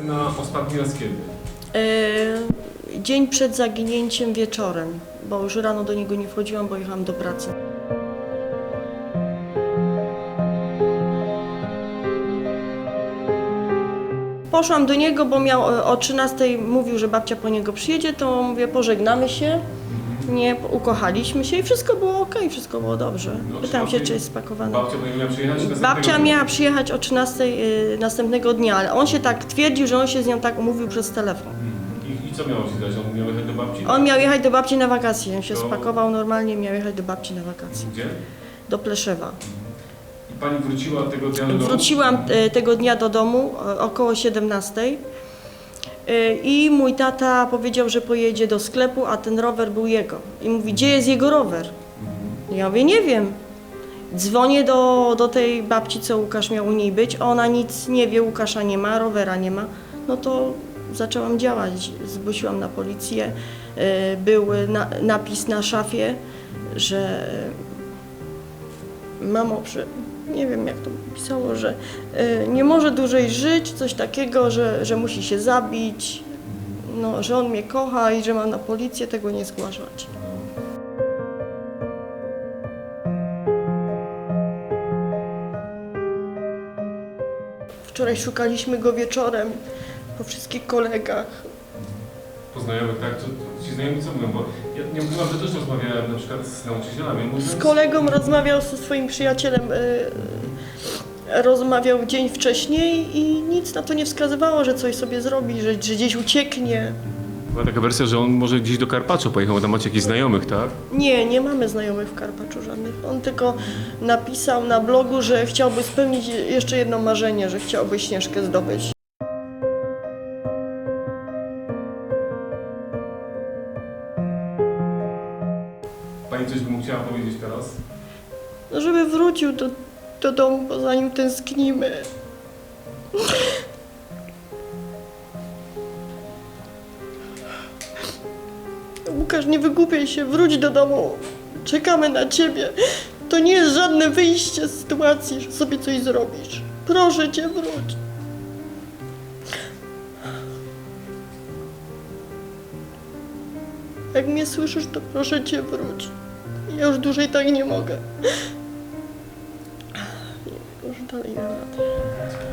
na ostatni raz kiedy? E, dzień przed zaginięciem wieczorem, bo już rano do niego nie wchodziłam, bo jechałam do pracy. Poszłam do niego, bo miał e, o 13 mówił, że babcia po niego przyjedzie, to mówię, pożegnamy się. Nie, ukochaliśmy się i wszystko było ok, wszystko było dobrze. No, Pytałam się, czy jest spakowane. Babcia powinna przyjechać następnego Babcia dnia. miała przyjechać o 13 y, następnego dnia, ale on się tak twierdził, że on się z nią tak umówił przez telefon. Mhm. I, I co miało się dać? On miał jechać do babci? On miał jechać do babci na wakacje, on się To- spakował normalnie, miał jechać do babci na wakacje, Gdzie? do Pleszewa. I pani wróciła tego dnia do domu? Wróciłam e, tego dnia do domu e, około 17 e, i mój tata powiedział, że pojedzie do sklepu, a ten rower był jego. I mówi, gdzie jest jego rower? Ja mówię, nie wiem. Dzwonię do, do tej babci, co Łukasz miał u niej być. Ona nic nie wie, Łukasza nie ma, rowera nie ma. No to zaczęłam działać. Zgłosiłam na policję. E, Był na, napis na szafie, że mamo, że nie wiem jak to pisało, że e, nie może dłużej żyć, coś takiego, że, że musi się zabić, no, że on mnie kocha i że mam na policję tego nie zgłaszać. Wczoraj szukaliśmy go wieczorem po wszystkich kolegach. Po znajomych, tak? Co, co, ci znajomi co mówią? Bo ja nie ukrywam, że też rozmawiałem na przykład z nauczycielami. Mówiąc, Z kolegą rozmawiał ze swoim przyjacielem, e, rozmawiał dzień wcześniej i nic na to nie wskazywało, że coś sobie zrobi, że, że gdzieś ucieknie. Była taka wersja, że on może gdzieś do Karpacza pojechał, bo tam macie jakichś znajomych, tak? Nie, nie mamy znajomych w Karpaczu żadnych. On tylko napisał na blogu, że chciałby spełnić jeszcze jedno marzenie, że chciałby Śnieżkę zdobyć. Pani coś by mu chciała powiedzieć teraz? No, żeby wrócił do, do domu, bo za nim tęsknimy. Łukasz, nie wygłupiaj się, wróć do domu. Czekamy na ciebie. To nie jest żadne wyjście z sytuacji, że sobie coś zrobisz. Proszę cię, wróć. Jak mnie słyszysz, to proszę cię, wróć. Ja już dłużej tak nie mogę. Nie, już dalej nie rady.